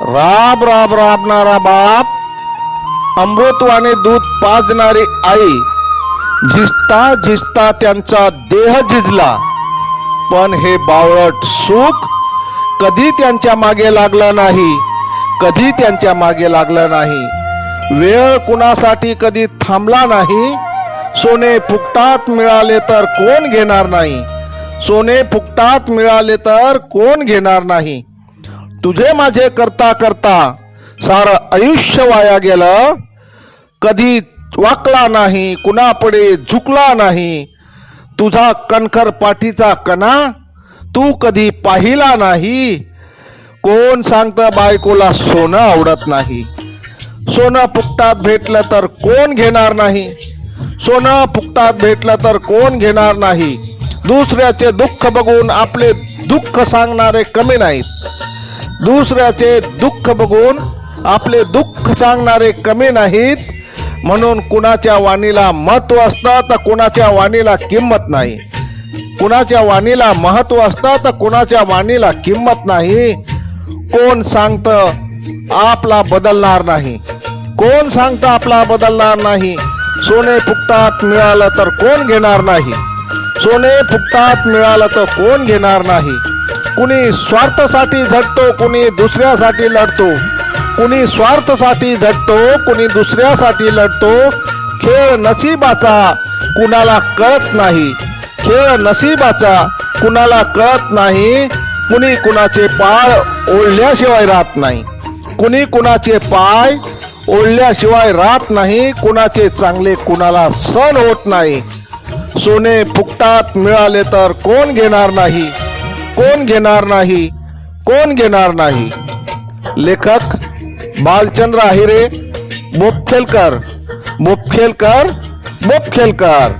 राब राब राबणारा बाप अमृतवाने दूध पाजणारी आई झिजता झिजता त्यांचा देह झिजला पण हे बावळट सुख कधी त्यांच्या मागे लागलं नाही कधी त्यांच्या मागे लागलं नाही. वेळ कुणासाठी कधी थांबला नाही सोने फुकटात मिळाले तर कोण घेणार नाही सोने फुकटात मिळाले तर कोण घेणार नाही. तुझे माझे करता करता सारं आयुष्य वाया गेलं. कधी वाकला नाही कुणापुढे झुकला नाही. तुझा कणखर पाठीचा कणा तू कधी पाहिला नाही. कोण सांगतं बायकोला सोनं आवडत नाही. सोनं फुकटात भेटलं तर कोण घेणार नाही. सोनं फुकटात भेटलं तर कोण घेणार नाही. दुसऱ्याचे दुःख बघून आपले दुःख सांगणारे कमी नाहीत. दुसऱ्याचे दुःख बघून आपले दुःख सांगणारे कमी नाहीत. म्हणून कुणाच्या वाणीला महत्त्व असतं तर कुणाच्या वाणीला किंमत नाही. कुणाच्या वाणीला महत्त्व असतं तर कुणाच्या वाणीला किंमत नाही. कोण सांगतं आपला बदलणार नाही. कोण सांगतं आपला बदलणार नाही. सोने फुकटात मिळालं तर कोण घेणार नाही. सोने फुकटात मिळालं तर कोण घेणार नाही. कुणी स्वार्थासाठी झटतो कुणी दुसऱ्यासाठी लढतो. कुणी स्वार्थासाठी झटतो कुणी दुसऱ्यासाठी लढतो. खेळ नशिबाचा कुणाला कळत नाही. खेळ नशिबाचा कुणाला कळत नाही. कुणी कुणाचे पाय ओढल्याशिवाय राहत नाही. कुणी कुणाचे पाय ओढल्याशिवाय राहत नाही. कुणाचे चांगले कुणाला सण होत नाही. सोने फुकटात मिळाले तर कोण घेणार नाही? कोण घेणार नाही? कोण घेणार नाही? लेखक बालचंद्र आहिरे बोपखेलकर बोपखेलकर बोपखेलकर